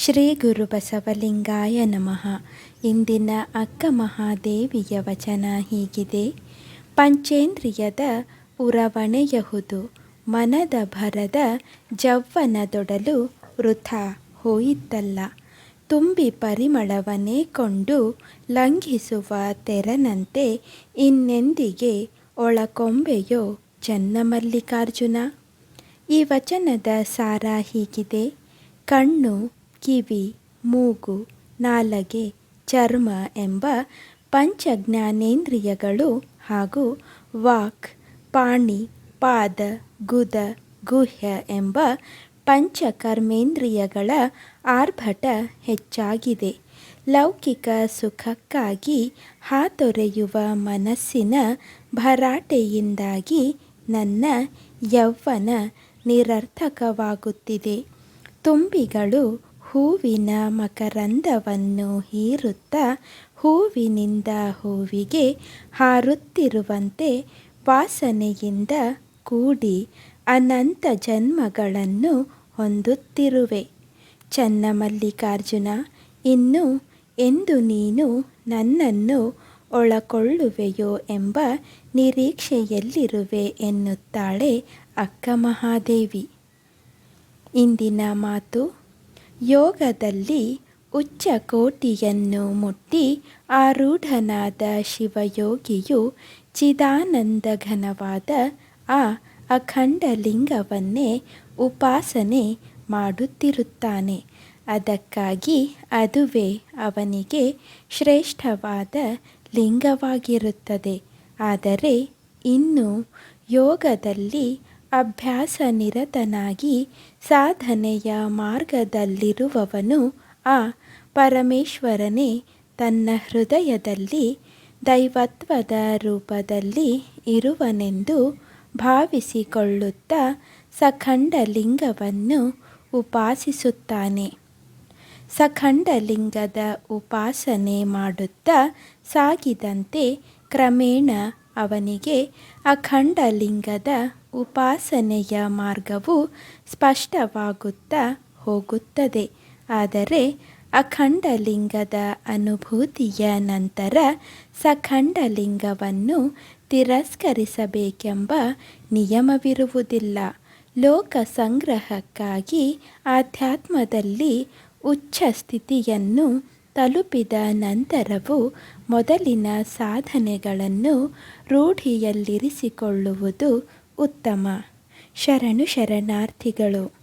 ಶ್ರೀ ಗುರು ಬಸವಲಿಂಗಾಯ ನಮಃ. ಇಂದಿನ ಅಕ್ಕ ಮಹಾದೇವಿಯ ವಚನ ಹೀಗಿದೆ. ಪಂಚೇಂದ್ರಿಯದ ಉರವಣೆಯಹುದು, ಮನದ ಭರದ ಜವ್ವನದೊಡಲು ವೃಥ ಹೋಯಿತಲ್ಲ. ತುಂಬಿ ಪರಿಮಳವನೇ ಕೊಂಡು ಲಂಘಿಸುವ ತೆರನಂತೆ ಇನ್ನೆಂದಿಗೆ ಒಳಕೊಂಬೆಯೋ ಚನ್ನಮಲ್ಲಿಕಾರ್ಜುನ ಈ ವಚನದ ಸಾರ ಹೀಗಿದೆ. ಕಣ್ಣು ಕಿವಿ, ಮೂಗು, ನಾಲಗೆ, ಚರ್ಮ ಎಂಬ ಪಂಚ ಜ್ಞಾನೇಂದ್ರಿಯಗಳು ಹಾಗೂ ವಾಕ್, ಪಾಣಿ, ಪಾದ, ಗುದ, ಗುಹ್ಯ ಎಂಬ ಪಂಚಕರ್ಮೇಂದ್ರಿಯಗಳ ಆರ್ಭಟ ಹೆಚ್ಚಾಗಿದೆ. ಲೌಕಿಕ ಸುಖಕ್ಕಾಗಿ ಹಾತೊರೆಯುವ ಮನಸ್ಸಿನ ಭರಾಟೆಯಿಂದಾಗಿ ನನ್ನ ಯೌವನ ನಿರರ್ಥಕವಾಗುತ್ತಿದೆ. ತುಂಬಿಗಳು ಹೂವಿನ ಮಕರಂದವನ್ನು ಹೀರುತ್ತಾ ಹೂವಿನಿಂದ ಹೂವಿಗೆ ಹಾರುತ್ತಿರುವಂತೆ ವಾಸನೆಯಿಂದ ಕೂಡಿ ಅನಂತ ಜನ್ಮಗಳನ್ನು ಹೊಂದುತ್ತಿರುವೆ. ಚನ್ನಮಲ್ಲಿಕಾರ್ಜುನ, ಇನ್ನು ಎಂದು ನೀನು ನನ್ನನ್ನು ಒಳಕೊಳ್ಳುವೆಯೋ ಎಂಬ ನಿರೀಕ್ಷೆಯಲ್ಲಿರುವೆ ಎನ್ನುತ್ತಾಳೆ ಅಕ್ಕ ಮಹಾದೇವಿ ಇಂದಿನ ಮಾತು ಯೋಗದಲ್ಲಿ ಉಚ್ಚ ಕೋಟಿಯನ್ನು ಮುಟ್ಟಿ ಆರೂಢನಾದ ಶಿವಯೋಗಿಯು ಚಿದಾನಂದಘನವಾದ ಆ ಅಖಂಡ ಲಿಂಗವನ್ನೇ ಉಪಾಸನೆ ಮಾಡುತ್ತಿರುತ್ತಾನೆ. ಅದಕ್ಕಾಗಿ ಅದುವೇ ಅವನಿಗೆ ಶ್ರೇಷ್ಠವಾದ ಲಿಂಗವಾಗಿರುತ್ತದೆ. ಆದರೆ ಇನ್ನು ಯೋಗದಲ್ಲಿ ಅಭ್ಯಾಸ ನಿರತನಾಗಿ ಸಾಧನೆಯ ಮಾರ್ಗದಲ್ಲಿರುವವನು ಆ ಪರಮೇಶ್ವರನೇ. ತನ್ನ ಹೃದಯದಲ್ಲಿ, ದೈವತ್ವದ ರೂಪದಲ್ಲಿ ಇರುವನೆಂದು ಭಾವಿಸಿಕೊಳ್ಳುತ್ತಾ ಸಖಂಡಲಿಂಗವನ್ನು ಉಪಾಸಿಸುತ್ತಾನೆ. ಸಖಂಡಲಿಂಗದ ಉಪಾಸನೆ ಮಾಡುತ್ತಾ ಸಾಗಿದಂತೆ ಕ್ರಮೇಣ ಅವನಿಗೆ ಅಖಂಡ ಲಿಂಗದ ಉಪಾಸನೆಯ ಮಾರ್ಗವು ಸ್ಪಷ್ಟವಾಗುತ್ತಾ ಹೋಗುತ್ತದೆ. ಆದರೆ ಅಖಂಡಲಿಂಗದ ಅನುಭೂತಿಯ ನಂತರ ಸಖಂಡಲಿಂಗವನ್ನು ತಿರಸ್ಕರಿಸಬೇಕೆಂಬ ನಿಯಮವಿರುವುದಿಲ್ಲ. ಲೋಕ ಸಂಗ್ರಹಕ್ಕಾಗಿ ಆಧ್ಯಾತ್ಮದಲ್ಲಿ ಉಚ್ಚ ಸ್ಥಿತಿಯನ್ನು ತಲುಪಿದ ನಂತರವೂ ಮೊದಲಿನ ಸಾಧನೆಗಳನ್ನು ರೂಢಿಯಲ್ಲಿರಿಸಿಕೊಳ್ಳುವುದು ಉತ್ತಮ. ಶರಣು ಶರಣಾರ್ಥಿಗಳು.